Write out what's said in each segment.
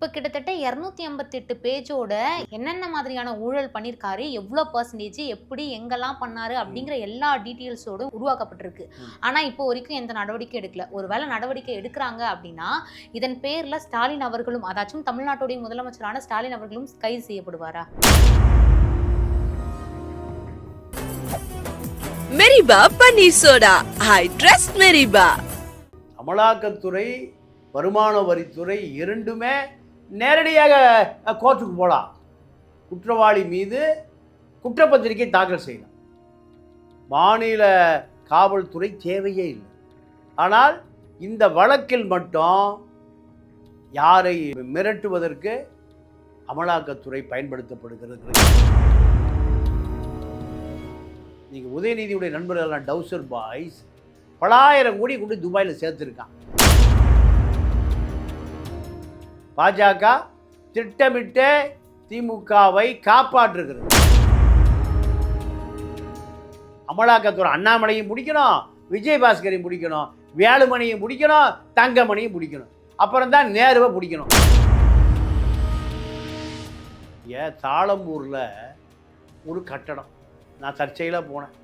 இப்போ கிட்டத்தட்ட இரநூத்தி ஐம்பத்தெட்டு பேஜோட என்னென்ன மாதிரியான ஊழல் பண்ணியிருக்காரு எவ்வளோ பர்சன்டேஜ் எப்படி எங்கெல்லாம் பண்ணாரு அப்படிங்கிற எல்லா டீட்டெயில்ஸோடும் உருவாக்கப்பட்டிருக்கு. ஆனால் இப்போ வரைக்கும் எந்த நடவடிக்கை எடுக்கல. ஒருவேளை நடவடிக்கை எடுக்கிறாங்க அப்படின்னா இதன் பேரில் ஸ்டாலின் அவர்களும் அதாச்சும் தமிழ்நாட்டுடைய முதலமைச்சரான ஸ்டாலின் அவர்களும் கைது செய்யப்படுவாரா? மெரிபா பன்னீர் சோடா. I trust மெரிபா. அமலாக்கத்துறை வருமான வரித்துறை இரண்டுமே நேரடியாக கோர்ட்டுக்கு போகலாம் குற்றவாளி மீது குற்றப்பத்திரிகை தாக்கல் செய்யலாம். மாநில காவல்துறை தேவையே இல்லை. ஆனால் இந்த வழக்கில் மட்டும் யாரை மிரட்டுவதற்கு அமலாக்கத்துறை பயன்படுத்தப்படுகிறது? நீங்கள் உதயநிதியுடைய நண்பர்கள்லாம் டவுசர் பாய்ஸ் பலாயிரம் கோடி கொண்டு துபாயில் சேர்த்துருக்கான் பாஜக திட்டமிட்டு திமுகவை காப்பாற்றுகிறது. அமலாக்கத்துறை அண்ணாமலையும் பிடிக்கணும் விஜயபாஸ்கரையும் பிடிக்கணும் வேலுமணியும் பிடிக்கணும் தங்கமணியும் பிடிக்கணும். அப்புறம் தான் நேருவை பிடிக்கணும். ஏன் தாளம்பூரில் ஒரு கட்டடம். நான் தற்செயலாக போனேன்.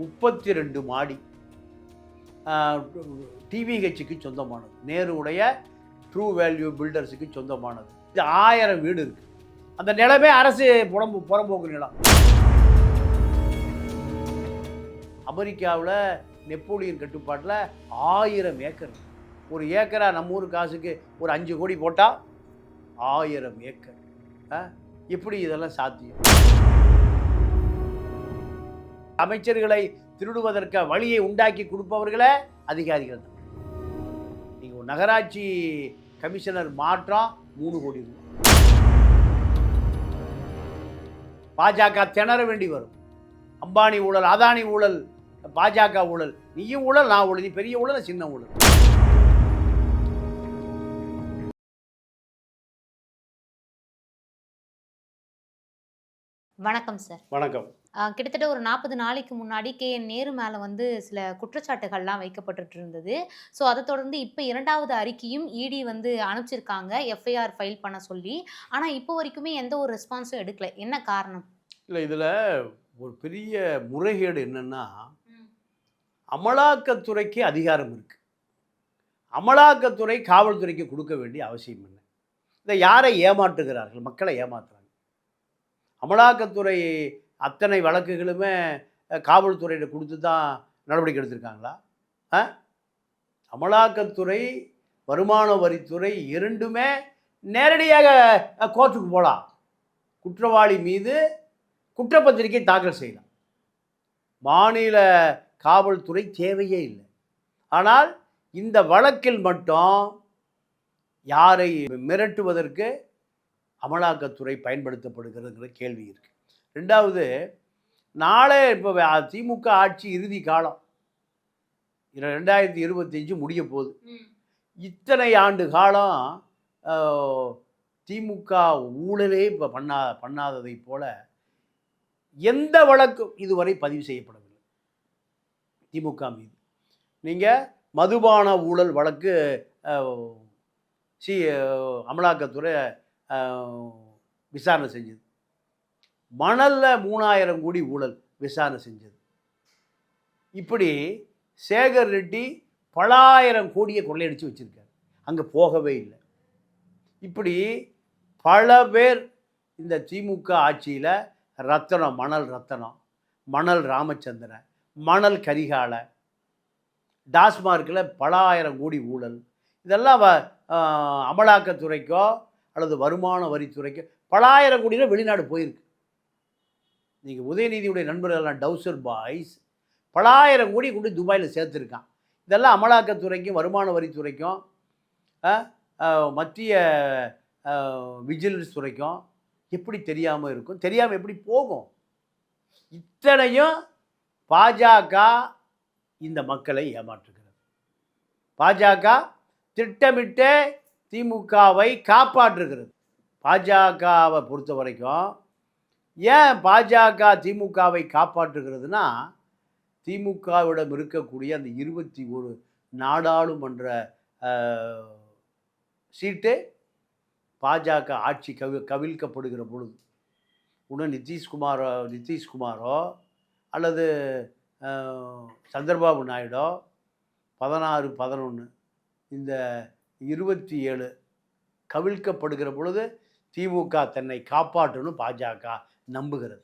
முப்பத்தி ரெண்டு மாடி டிவிஹெச்சுக்கு சொந்தமானது. நேருடைய ட்ரூ வேல்யூ பில்டர்ஸுக்கு சொந்தமானது. இது ஆயிரம் வீடு இருக்குது அந்த நிலமே அரசு புறம்பு புறம்போக்கு நிலம். அமெரிக்காவில் நெப்போலியன் கட்டுப்பாட்டில் ஆயிரம் ஏக்கர். ஒரு ஏக்கரா நம்ம ஊர் காசுக்கு ஒரு அஞ்சு கோடி போட்டால் ஆயிரம் ஏக்கர். ஆ? எப்படி இதெல்லாம் சாத்தியம். அமைச்சர்களை திருடுவதற்கு வழியை உண்டாக்கி கொடுப்பவர்களே அதிகாரிகள் தான். நீங்கள் ஒரு நகராட்சி கமிஷனர் மாற்றம் மூணு கோடி ரூபாய். பாஜக திணற வேண்டி வரும். அம்பானி ஊழல் அதானி ஊழல் பாஜக ஊழல். நீயும் ஊழல் நான் ஊழல். நீ பெரிய ஊழல் சின்ன ஊழல். வணக்கம் சார் வணக்கம். கிட்டத்தட்ட ஒரு நாற்பது நாளைக்கு முன்னாடி கே என் நேரு மேலே வந்து சில குற்றச்சாட்டுகள்லாம் வைக்கப்பட்டுட்டு இருந்தது. ஸோ அதை தொடர்ந்து இப்போ இரண்டாவது அறிக்கையும் இடி வந்து அனுப்பிச்சிருக்காங்க. எஃப்ஐஆர் ஃபைல் பண்ண சொல்லி. ஆனால் இப்போ வரைக்குமே எந்த ஒரு ரெஸ்பான்ஸும் எடுக்கல. என்ன காரணம்? இல்லை இதில் ஒரு பெரிய முறைகேடு என்னன்னா அமலாக்கத்துறைக்கு அதிகாரம் இருக்கு. அமலாக்கத்துறை காவல்துறைக்கு கொடுக்க வேண்டிய அவசியம் என்ன? இதை யாரை ஏமாற்றுகிறார்கள்? மக்களை ஏமாத்துறாங்க. அமலாக்கத்துறை அத்தனை வழக்குகளுமே காவல்துறையிட கொடுத்து தான் நடவடிக்கை எடுத்திருக்காங்களா? ஆ அமலாக்கத்துறை வருமான வரித்துறை இரண்டுமே நேரடியாக கோர்ட்டுக்கு போகலாம் குற்றவாளி மீது குற்றப்பத்திரிகை தாக்கல் செய்யலாம். மாநில காவல்துறை தேவையே இல்லை. ஆனால் இந்த வழக்கில் மட்டும் யாரை மிரட்டுவதற்கு அமலாக்கத்துறை பயன்படுத்தப்படுகிறதுங்கிற கேள்வி இருக்கு. ரெண்டாவது நாளே இப்போ திமுக ஆட்சி இறுதி காலம். ரெண்டாயிரத்தி இருபத்தஞ்சு முடிய போகுது. இத்தனை ஆண்டு காலம் திமுக ஊழலே இப்போ பண்ணா பண்ணாததைப் போல எந்த வழக்கும் இதுவரை பதிவு செய்யப்படவில்லை. திமுக மீது. நீங்கள் மதுபான ஊழல் வழக்கு சி அமலாக்கத்துறை விசாரணை செஞ்சது. மணலில் மூணாயிரம் கோடி ஊழல் விசாரணை செஞ்சது. இப்படி சேகர் ரெட்டி பலாயிரம் கோடியை கொள்ளையடித்து வச்சிருக்காரு. அங்கே போகவே இல்லை. இப்படி பல பேர் இந்த திமுக ஆட்சியில் ரத்தனம் மணல் ரத்தனம் மணல் ராமச்சந்திரன் மணல் கரிகால டாஸ்மார்க்கில் பலாயிரம் கோடி ஊழல் இதெல்லாம் வ- அமலாக்கத்துறைக்கோ அல்லது வருமான வரித்துறைக்கு பலாயிரம் கோடியில் வெளிநாடு போயிருக்கு. நீங்கள் உதயநிதியுடைய நண்பர்கள்லாம் டவுசர் பாய்ஸ் பலாயிரம் கோடி கொண்டு துபாயில் சேர்த்துருக்கான். இதெல்லாம் அமலாக்கத்துறைக்கும் வருமான வரித்துறைக்கும் மத்திய விஜிலன்ஸ் துறைக்கும் எப்படி தெரியாமல் இருக்கும்? தெரியாமல் எப்படி போகும்? இத்தனையும் பாஜக இந்த மக்களை ஏமாற்றுகிறது. பாஜக திட்டமிட்டு திமுகவை காப்பாற்றுகிறது. பாஜகவை பொறுத்த வரைக்கும் ஏன் பாஜக திமுகவை காப்பாற்றுகிறதுனா திமுகவிடம் இருக்கக்கூடிய அந்த இருபத்தி ஒரு நாடாளுமன்ற சீட்டு பாஜக ஆட்சி கவி கவிழ்க்கப்படுகிற பொழுது உடனே நிதிஷ்குமாரோ நிதிஷ்குமாரோ அல்லது சந்திரபாபு நாயுடோ பதினாறு பதினொன்று இந்த இருபத்தி ஏழு கவிழ்க்கப்படுகிற பொழுது திமுக தன்னை காப்பாற்றணும் பாஜக நம்புகிறது.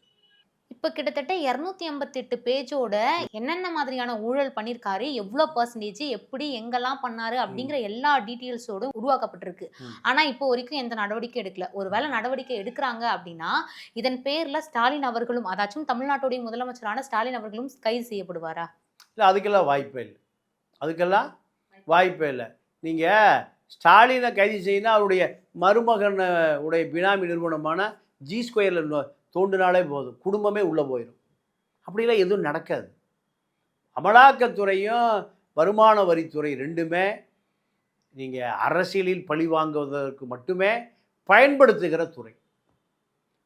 இப்போ கிட்டத்தட்ட இரநூத்தி எண்பத்தெட்டு பேஜோட என்னென்ன மாதிரியான ஊழல் பண்ணியிருக்காரு எவ்வளோ பர்சன்டேஜ் எப்படி எங்கெல்லாம் பண்ணாரு அப்படிங்கிற எல்லா டீட்டெயில்ஸோடும் உருவாக்கப்பட்டிருக்கு. ம். ஆனா இப்போ வரைக்கும் எந்த நடவடிக்கை எடுக்கல. ஒருவேளை நடவடிக்கை எடுக்கிறாங்க அப்படின்னா இதன் பேர்ல ஸ்டாலின் அவர்களும் அதாச்சும் தமிழ்நாட்டுடைய முதலமைச்சரான ஸ்டாலின் அவர்களும் கைது செய்யப்படுவாரா? இல்லை அதுக்கெல்லாம் வாய்ப்பே இல்லை. அதுக்கெல்லாம் வாய்ப்பே இல்லை. நீங்கள் ஸ்டாலினை கைது செய்யணும் அவருடைய மருமகன் உடைய பினாமி நிறுவனமான ஜி ஸ்கொயரில் தோண்டினாலே போதும். குடும்பமே உள்ளே போயிடும் அப்படிலாம் எதுவும் நடக்காது. அமலாக்கத்துறையும் வருமான வரித்துறை ரெண்டுமே நீங்கள் அரசியலில் பழி வாங்குவதற்கு மட்டுமே பயன்படுத்துகிற துறை.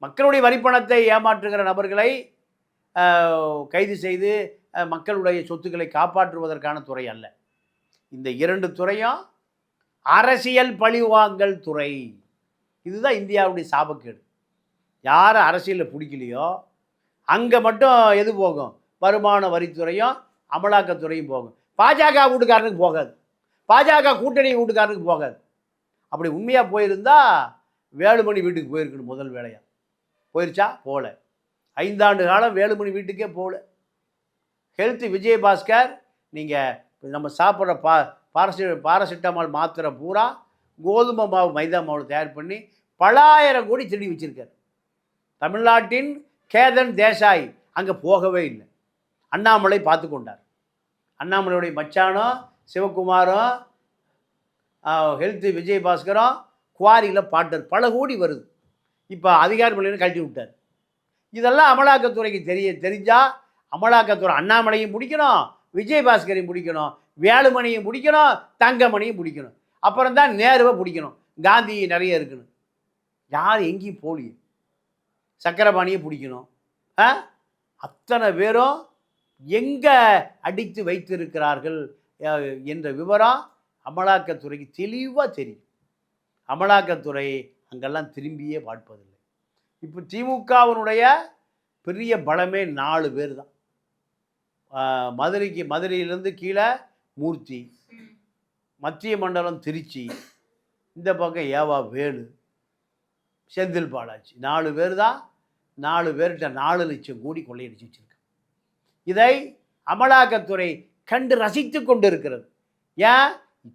மக்களுடைய வரிப்பணத்தை ஏமாற்றுகிற நபர்களை கைது செய்து மக்களுடைய சொத்துக்களை காப்பாற்றுவதற்கான துறை அல்ல. இந்த இரண்டு துறையும் அரசியல் பழிவாங்கல் துறை. இதுதான் இந்தியாவுடைய சாபக்கேடு. யார் அரசியலில் பிடிக்கலையோ அங்கே மட்டும் எது போகும்? வருமான வரித்துறையும் அமலாக்கத்துறையும் போகும். பாஜக வீட்டுக்காரனுக்கு போகாது. பாஜக கூட்டணி வீட்டுக்காரனுக்கு போகாது. அப்படி உண்மையாக போயிருந்தால் வேலுமணி வீட்டுக்கு போயிருக்கணும் முதல் வேலையாக போயிருச்சா? போகல ஐந்தாண்டு காலம் வேலுமணி வீட்டுக்கே போகல ஹெல்த் விஜயபாஸ்கர் நீங்கள் நம்ம சாப்பிட்ற பா பாரசி பாராசிட்டமால் மாத்திரை பூரா கோதுமை மாவு மைதா மாவு தயார் பண்ணி பலாயிரம் கோடி திருடி வச்சுருக்கார். தமிழ்நாட்டின் கேதன் தேசாய் அங்கே போகவே இல்லை. அண்ணாமலை பார்த்து கொண்டார். அண்ணாமலையுடைய மச்சானும் சிவகுமாரும் ஹெல்த் விஜயபாஸ்கரும் குவாரியில் பாட்டர் பல கோடி வருது. இப்போ அதிகாரி கழட்டி விட்டார். இதெல்லாம் அமலாக்கத்துறைக்கு தெரிய தெரிஞ்சால் அமலாக்கத்துறை அண்ணாமலையும் பிடிக்கணும் விஜயபாஸ்கரையும் பிடிக்கணும் வேலுமணியும் பிடிக்கணும் தங்கமணியும் பிடிக்கணும். அப்புறம் தான் நேருவை பிடிக்கணும். காந்தி நிறைய இருக்கணும். யார் எங்கேயும் போலியும் சக்கரபாணியை பிடிக்கணும். ஆ? அத்தனை பேரும் எங்கே அடித்து வைத்திருக்கிறார்கள் என்ற விவரம் அமலாக்கத்துறைக்கு தெளிவாக தெரியும். அமலாக்கத்துறை அங்கெல்லாம் திரும்பியே பார்ப்பதில்லை. இப்போ திமுகவினுடைய பெரிய பலமே நாலு பேர் தான். மதுரைக்கு மதுரையிலேருந்து கீழே மூர்த்தி மத்திய மண்டலம் திருச்சி இந்த பக்கம் ஏவா வேலு செந்தில் பாலாஜி. நாலு பேர் தான் நாலு பேர்கிட்ட நாலு லட்சம் கோடி கொள்ளையடிச்சு வச்சிருக்காங்க இதை அமலாக்கத்துறை கண்டு ரசித்து கொண்டு இருக்கிறது ஏன்?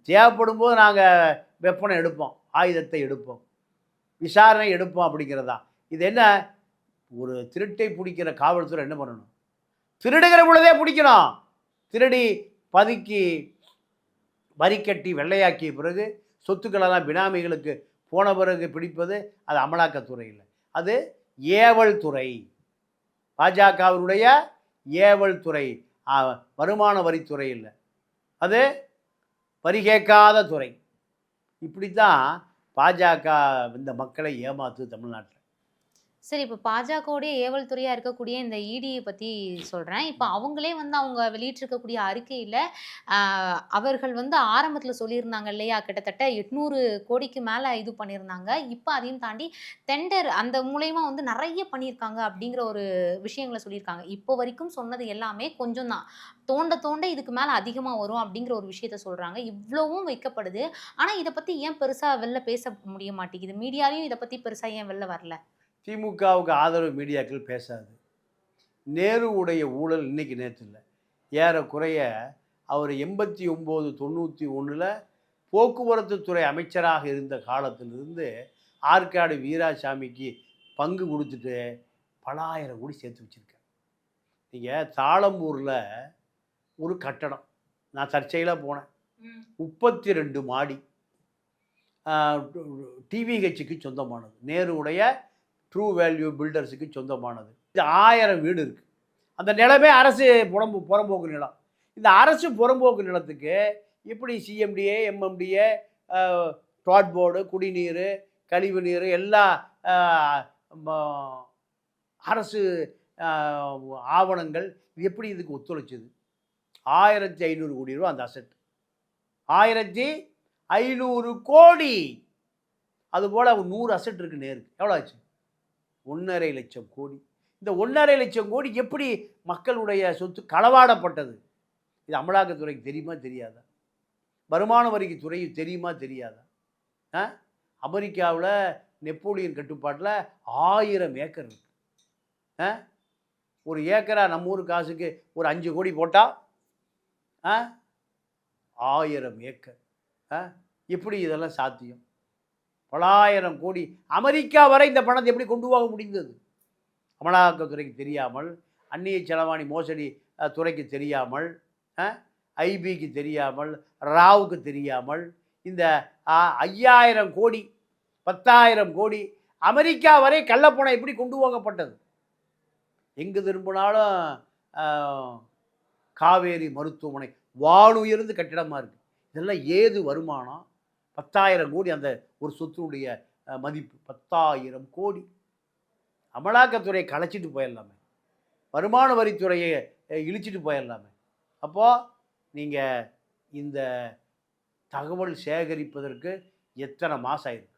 தேவைப்படும் போது நாங்கள் வெப்பனை எடுப்போம் ஆயுதத்தை எடுப்போம் விசாரணை எடுப்போம் அப்படிங்கிறதா. இது என்ன? ஒரு திருட்டை பிடிக்கிற காவல்துறை என்ன பண்ணணும்? திருடுகிற பொழுதே பிடிக்கணும். திருடி பதுக்கி வரி கட்டி வெள்ளையாக்கிய பிறகு சொத்துக்களெல்லாம் பினாமிகளுக்கு போன பிறகு பிடிப்பது அது அமலாக்கத்துறை இல்லை. அது ஏவல் துறை. பாஜகவினுடைய ஏவல் துறை. வருமான வரித்துறை இல்லை. அது வரி கேட்காத துறை. இப்படி தான் பாஜக இந்த மக்களை ஏமாத்து தமிழ்நாட்டில். சரி இப்போ பாஜகவுடைய ஏவல் துறையா இருக்கக்கூடிய இந்த இடியை பத்தி சொல்றேன். இப்போ அவங்களே வந்து அவங்க வெளியிட்டிருக்கக்கூடிய அறிக்கையில அவர்கள் வந்து ஆரம்பத்துல சொல்லியிருந்தாங்க இல்லையா? கிட்டத்தட்ட எட்நூறு கோடிக்கு மேல இது பண்ணியிருந்தாங்க. இப்போ அதையும் தாண்டி டெண்டர் அந்த மூலயமா வந்து நிறைய பண்ணியிருக்காங்க அப்படிங்கிற ஒரு விஷயங்களை சொல்லியிருக்காங்க. இப்போ வரைக்கும் சொன்னது எல்லாமே கொஞ்சம் தான். தோண்ட தோண்ட இதுக்கு மேல அதிகமா வரும் அப்படிங்கிற ஒரு விஷயத்த சொல்றாங்க. இவ்வளவும் வைக்கப்படுது. ஆனா இதை பத்தி ஏன் பெருசா வெளில பேச முடிய மாட்டேங்குது? மீடியாலையும் இதை பத்தி பெருசா ஏன் வெளில வரல? திமுகவுக்கு ஆதரவு மீடியாக்கள் பேசாது நேருவுடைய ஊழல் இன்னைக்கு நேற்று இல்லை ஏறக்குறைய அவர் எண்பத்தி ஒம்பது தொண்ணூற்றி ஒன்றில் போக்குவரத்து துறை அமைச்சராக இருந்த காலத்திலிருந்து ஆற்காடு வீராசாமிக்கு பங்கு கொடுத்துட்டு பலாயிரம் கோடி சேர்த்து வச்சுருக்கார் நீங்கள் தாளம்பூரில் ஒரு கட்டடம் நான் தற்செயலாக போனேன் முப்பத்தி ரெண்டு மாடி டிவிஹெச்சுக்கு சொந்தமானது நேருவுடைய ட்ரூ வேல்யூ பில்டர்ஸுக்கு சொந்தமானது. இது ஆயிரம் வீடு இருக்குது அந்த நிலமே அரசு புறம்பு புறம்போக்கு நிலம். இந்த அரசு புறம்போக்கு நிலத்துக்கு எப்படி சிஎம்டிஏ எம்எம்டிஏ டாட் போர்டு குடிநீர் கழிவு நீர் எல்லா அரசு ஆவணங்கள் இது எப்படி இதுக்கு ஒத்துழைச்சது? ஆயிரத்தி ஐநூறு கோடி ரூபா அந்த அசட் ஆயிரத்தி ஐநூறு கோடி! அதுபோல் நூறு அசட் இருக்கு நேருக்கு. எவ்வளோ ஆச்சு? ஒன்றரை லட்சம் கோடி. இந்த ஒன்றரை லட்சம் கோடி எப்படி மக்களுடைய சொத்து களவாடப்பட்டது? இது அமலாக்கத்துறைக்கு தெரியுமா தெரியாதா? வருமான வரிக்கு துறை தெரியுமா தெரியாதா? ஆ? அமெரிக்காவில் நெப்போலியன் கட்டுப்பாட்டில் ஆயிரம் ஏக்கர் இருக்கு. ஆ? ஒரு ஏக்கரா நம்ம ஊர் காசுக்கு ஒரு அஞ்சு கோடி போட்டால் ஆ? ஆயிரம் ஏக்கர். ஆ? எப்படி இதெல்லாம் சாத்தியம்? பலாயிரம் கோடி. அமெரிக்கா வரை இந்த பணத்தை எப்படி கொண்டு போக முடிந்தது? அமலாக்கத்துறைக்கு தெரியாமல் அந்நிய செலவாணி மோசடி துறைக்கு தெரியாமல் ஐபிக்கு தெரியாமல் ராவுக்கு தெரியாமல் இந்த ஐயாயிரம் கோடி பத்தாயிரம் கோடி அமெரிக்கா வரை கள்ளப்பணம் எப்படி கொண்டு போகப்பட்டது? எங்கு திரும்பினாலும் காவேரி மருத்துவமனை வானுயர்ந்து கட்டிடமாக இருக்குது இதெல்லாம் ஏது வருமானம்? பத்தாயிரம் கோடி அந்த ஒரு சொத்துடைய மதிப்பு. பத்தாயிரம் கோடி. அமலாக்கத்துறையை கலைச்சிட்டு போயிடலாமே. வருமான வரித்துறையை இழிச்சிட்டு போயிடலாமே. அப்போது நீங்கள் இந்த தகவல் சேகரிப்பதற்கு எத்தனை மாதம் ஆயிருக்கு?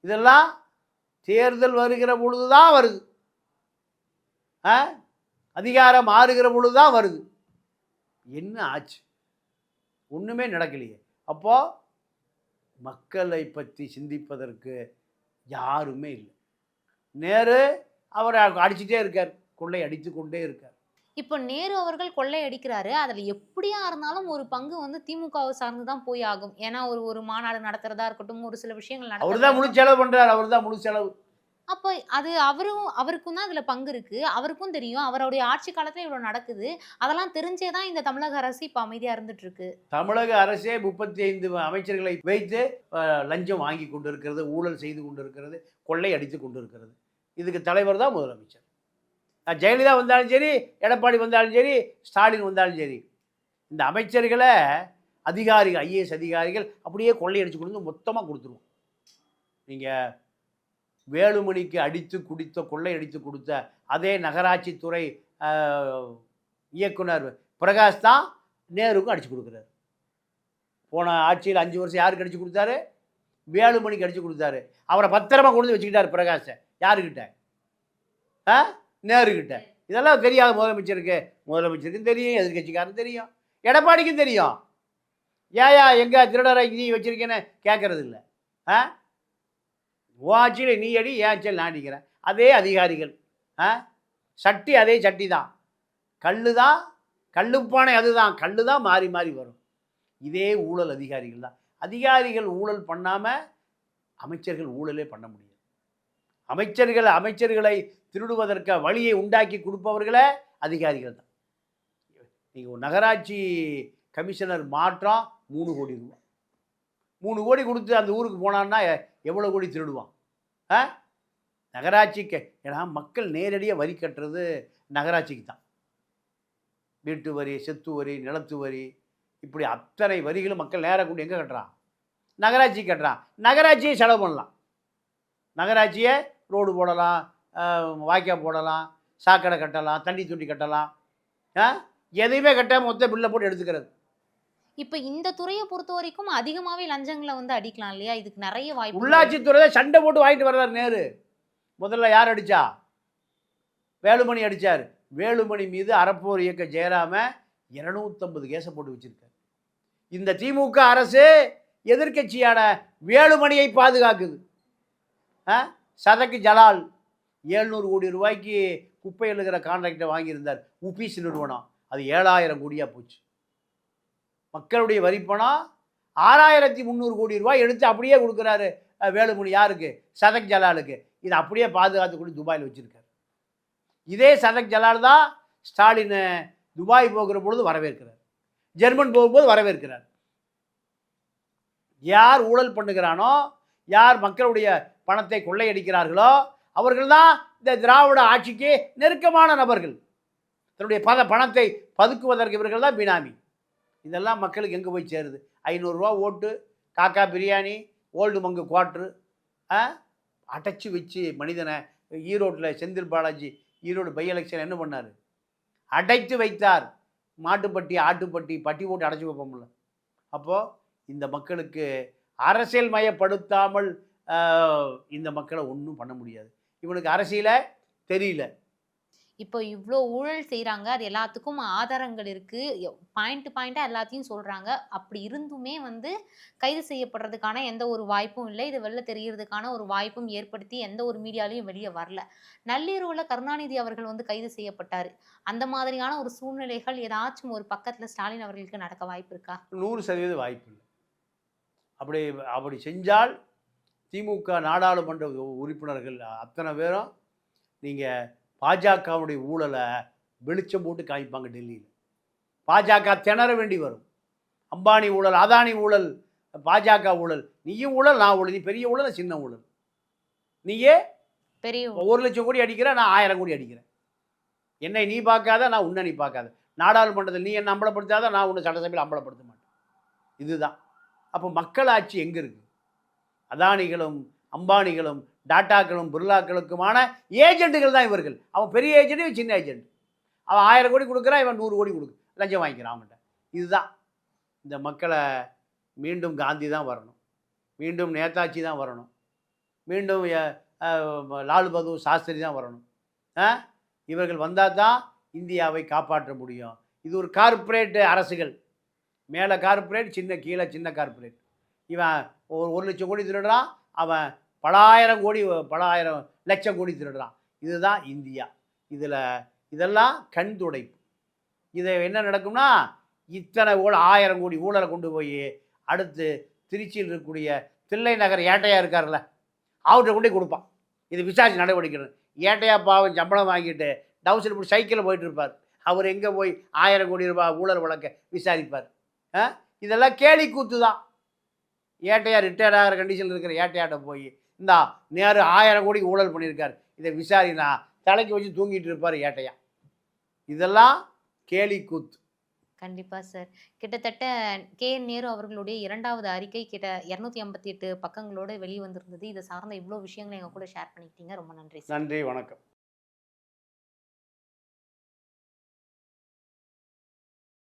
இதெல்லாம் தேர்தல் வருகிற பொழுது தான் வருது. ஆ? அதிகாரம் மாறுகிற பொழுது தான் வருது. என்ன ஆச்சு? ஒன்றுமே நடக்கலையே. அப்போது மக்களை பற்றி சிந்திப்பதற்கு யாருமே இல்லை. நேரு அவர் அடிச்சுட்டே இருக்கார். கொள்ளை அடித்து கொண்டே இருக்கார். இப்போ நேரு அவர்கள் கொள்ளை அடிக்கிறாரு. அதுல எப்படியா இருந்தாலும் ஒரு பங்கு வந்து திமுகவை சார்ந்து தான் போய் ஆகும். ஏன்னா ஒரு ஒரு மாநாடு நடத்துறதா இருக்கட்டும் ஒரு சில விஷயங்கள் அவர் தான் முழு செலவு பண்ணுறார் அவர் தான் முழு செலவு. அப்போ அது அவரும் அவருக்கும் தான் அதில் பங்கு இருக்குது அவருக்கும் தெரியும். அவருடைய ஆட்சி காலத்தில் இவ்வளோ நடக்குது. அதெல்லாம் தெரிஞ்சே தான் இந்த தமிழக அரசு இப்போ அமைதியாக இருந்துட்டு இருக்கு தமிழக அரசே முப்பத்தி ஐந்து அமைச்சர்களை வைத்து லஞ்சம் வாங்கி கொண்டு இருக்கிறது ஊழல் செய்து கொண்டு இருக்கிறது கொள்ளை அடித்து கொண்டு இருக்கிறது இதுக்கு தலைவர் தான் முதலமைச்சர். ஜெயலலிதா வந்தாலும் சரி எடப்பாடி வந்தாலும் சரி ஸ்டாலின் வந்தாலும் சரி இந்த அமைச்சர்களை அதிகாரிகள் ஐஏஎஸ் அதிகாரிகள் அப்படியே கொள்ளையடிச்சு கொடுத்து மொத்தமாக கொடுத்துருவோம். நீங்கள் வேலுமணிக்கு அடித்து குடித்த கொள்ளையடித்து கொடுத்த அதே நகராட்சித்துறை இயக்குனர் பிரகாஷ் தான் நேருக்கும் அடித்து கொடுக்குறாரு. போன ஆட்சியில் அஞ்சு வருஷம் யாருக்கு அடித்து கொடுத்தாரு? வேலுமணிக்கு அடித்து கொடுத்தாரு. அவரை பத்திரமா கொண்டு வச்சுக்கிட்டார் வச்சுக்கிட்டாரு பிரகாஷை. யாருக்கிட்ட ஆ? நேருக்கிட்ட இதெல்லாம் தெரியாத முதலமைச்சருக்கு. முதலமைச்சருக்கும் தெரியும் எதிர்கட்சிக்காரன் தெரியும். எடப்பாடிக்கும் தெரியும். ஏயா எங்கே திருடரை நீ வச்சிருக்கேன்னு கேட்கறது இல்லை ஆ? உன் நீ அடி ஏன் ஆட்சியில் நான் அதே அதிகாரிகள் ஆ? சட்டி அதே சட்டி தான். கல்லு தான் கல்லுப்பானை அதுதான். கல் தான் மாறி மாறி வரும். இதே ஊழல் அதிகாரிகள் தான். அதிகாரிகள் ஊழல் பண்ணாமல் அமைச்சர்கள் ஊழலே பண்ண முடியாது அமைச்சர்கள் அமைச்சர்களை திருடுவதற்கு வழியை உண்டாக்கி கொடுப்பவர்களே அதிகாரிகள் தான். நீங்கள் ஒரு நகராட்சி கமிஷனர் மாற்றம் மூணு கோடி ரூபா மூணு கோடி கொடுத்து அந்த ஊருக்கு போனான்னா எவ்வளோ கோடி திருடுவான்? ஆ? நகராட்சிக்கு ஏன்னா மக்கள் நேரடியாக வரி கட்டுறது நகராட்சிக்கு தான். வீட்டு வரி செத்து வரி நிலத்து வரி இப்படி அத்தனை வரிகளும் மக்கள் நேராக கொண்டு எங்கே கட்டுறான்? நகராட்சி கட்டுறான். நகராட்சியை செலவு பண்ணலாம். நகராட்சியை ரோடு போடலாம் வாய்க்கால் வாய்க்கா போடலாம் சாக்கடை கட்டலாம் தண்ணி துண்டி கட்டலாம். ஆ? எதையுமே கட்டாமல் மொத்த பில்லை போட்டு எடுத்துக்கிறது. இப்போ இந்த துறையை பொறுத்த வரைக்கும் அதிகமாகவே லஞ்சங்களை வந்து அடிக்கலாம் இல்லையா? இதுக்கு நிறைய வாய்ப்பு உள்ளாட்சி உள்ளாட்சித்துறை தான் சண்டை போட்டு வாங்கிட்டு வர்றார் நேரு. முதல்ல யார் அடிச்சா? வேலுமணி அடிச்சார். வேலுமணி மீது அறப்போர் இயக்க ஜெயராம இருநூத்தம்பது கேஸை போட்டு வச்சிருக்கார். இந்த திமுக அரசு எதிர்க்கட்சியான வேலுமணியை பாதுகாக்குது. ஆ? சதக்கு ஜலால் ஏழ்நூறு கோடி ரூபாய்க்கு குப்பை எழுகிற கான்ட்ராக்டை வாங்கியிருந்தார். உபிஸ் நிறுவனம். அது ஏழாயிரம் கோடியாக போச்சு. மக்களுடைய வரிப்பணம் ஆறாயிரத்தி முந்நூறு கோடி ரூபாய் எடுத்து அப்படியே கொடுக்குறாரு வேலுமணி யாருக்கு? சதக் ஜலாலுக்கு. இது அப்படியே பாதுகாத்து கொண்டு துபாயில் வச்சிருக்காரு. இதே சதக் ஜலால் தான் ஸ்டாலின் துபாய் போகிற பொழுது வரவேற்கிறார். ஜெர்மன் போகும்போது வரவேற்கிறார். யார் ஊழல் பண்ணுகிறானோ யார் மக்களுடைய பணத்தை கொள்ளையடிக்கிறார்களோ அவர்கள் தான் இந்த திராவிட ஆட்சிக்கு நெருக்கமான நபர்கள். தன்னுடைய பத பணத்தை பதுக்குவதற்கு இவர்கள் தான் பினாமி. இதெல்லாம் மக்களுக்கு எங்கே போய் சேருது? ஐநூறுரூவா ஓட்டு காக்கா பிரியாணி ஓல்டு மங்கு குவாட்ரு அடைச்சி வச்சு மனிதனை ஈரோட்டில் செந்தில் பாலாஜி ஈரோடு பை எலெக்ஷன் என்ன பண்ணார்? அடைத்து வைத்தார். மாட்டுப்பட்டி ஆட்டுப்பட்டி பட்டி போட்டு அடைச்சி வைப்போம்ல அப்போது இந்த மக்களுக்கு அரசியல் மயப்படுத்தாமல் இந்த மக்களை ஒன்றும் பண்ண முடியாது. இவனுக்கு அரசியலை தெரியல. இப்போ இவ்வளோ ஊழல் செய்கிறாங்க அது எல்லாத்துக்கும் ஆதாரங்கள் இருக்குது பாயிண்ட் பாயிண்ட்டாக எல்லாத்தையும் சொல்கிறாங்க அப்படி இருந்துமே வந்து கைது செய்யப்படுறதுக்கான எந்த ஒரு வாய்ப்பும் இல்லை. இது வெளில தெரியறதுக்கான ஒரு வாய்ப்பும் ஏற்படுத்தி எந்த ஒரு மீடியாலையும் வெளியே வரல. நள்ளிரவில் கருணாநிதி அவர்கள் வந்து கைது செய்யப்பட்டார். அந்த மாதிரியான ஒரு சூழ்நிலைகள் ஏதாச்சும் ஒரு பக்கத்தில் ஸ்டாலின் அவர்களுக்கு நடக்க வாய்ப்பு இருக்கா? நூறு சதவீத வாய்ப்பு இல்லை. அப்படி அப்படி செஞ்சால் திமுக நாடாளுமன்ற உறுப்பினர்கள் அத்தனை பேரும் நீங்கள் பாஜகவுடைய ஊழலை வெளிச்சம் போட்டு காமிப்பாங்க டெல்லியில். பாஜக திணற வேண்டி வரும். அம்பானி ஊழல் அதானி ஊழல் பாஜக ஊழல். நீயும் ஊழல் நான் ஊழல். நீ பெரிய ஊழல் சின்ன ஊழல். நீயே பெரிய ஒரு லட்சம் கோடி அடிக்கிற நான் ஆயிரம் கோடி அடிக்கிறேன். என்னை நீ பார்க்காத நான் உன்னை நீ பார்க்காத. நாடாளுமன்றத்தில் நீ என்ன அம்பலப்படுத்தாத நான் உன்னை சட்டசபையில் அம்பலப்படுத்த மாட்டேன். இதுதான். அப்போ மக்களாட்சி எங்கே இருக்குது அதானிகளும் அம்பானிகளும் டாட்டாக்களும் பிர்லாக்களுக்குமான ஏஜென்ட்டுகள் தான் இவர்கள். அவன் பெரிய ஏஜென்ட் இவன் சின்ன ஏஜென்ட். அவன் ஆயிரம் கோடி கொடுக்குறான் இவன் நூறு கோடி கொடுக்கு லஞ்சம் வாங்கிக்கிறான் அவன்கிட்ட. இதுதான். இந்த மக்களை மீண்டும் காந்தி தான் வரணும். மீண்டும் நேதாஜி தான் வரணும். மீண்டும் லால் பகதூர் சாஸ்திரி தான் வரணும். இவர்கள் வந்தால் தான் இந்தியாவை காப்பாற்ற முடியும். இது ஒரு கார்ப்பரேட் அரசுகள். மேலே கார்ப்பரேட் சின்ன கீழே சின்ன கார்ப்பரேட். இவன் ஒரு ஒரு லட்சம் கோடி திருடுறான். அவன் பலாயிரம் கோடி பலாயிரம் லட்சம் கோடி திருடுறான். இதுதான் இந்தியா. இதில் இதெல்லாம் கண் துடைப்பு. இதை என்ன நடக்கும்னா இத்தனை ஊழ ஆயிரம் கோடி ஊழலை கொண்டு போய் அடுத்து திருச்சியில் இருக்கக்கூடிய தில்லை நகர் ஏட்டையா இருக்கார்ல அவர்கிட்ட கொண்டு கொடுப்பான். இது விசாரிச்சு நடவடிக்கை. ஏட்டையா பாவம் சம்பளம் வாங்கிட்டு டவுசர் இப்படி சைக்கிளில் போயிட்டு இருப்பார். அவர் எங்கே போய் ஆயிரம் கோடி ரூபாய் ஊழல் வழக்க விசாரிப்பார். இதெல்லாம் கேலி கூத்து தான். ஏட்டையா ரிட்டையர்ட் ஆகிற கண்டிஷனில் இருக்கிற ஏட்டையாட்ட போய் இந்தா நேரு ஆயிரம் கோடி ஊழல் பண்ணியிருக்கார். இதை விசாரினா தலைக்கு வச்சு தூங்கிட்டு இருப்பார் ஏட்டையா. இதெல்லாம் கேலி கூத்து. கண்டிப்பா சார். கிட்டத்தட்ட கே. என். நேரு அவர்களுடைய இரண்டாவது அறிக்கை கிட்ட இருநூத்தி ஐம்பத்தி எட்டு பக்கங்களோட வெளியே வந்திருந்தது இதை சார்ந்த இவ்வளோ விஷயங்களை எங்க கூட ஷேர் பண்ணிக்கிட்டீங்க. ரொம்ப நன்றி நன்றி வணக்கம்.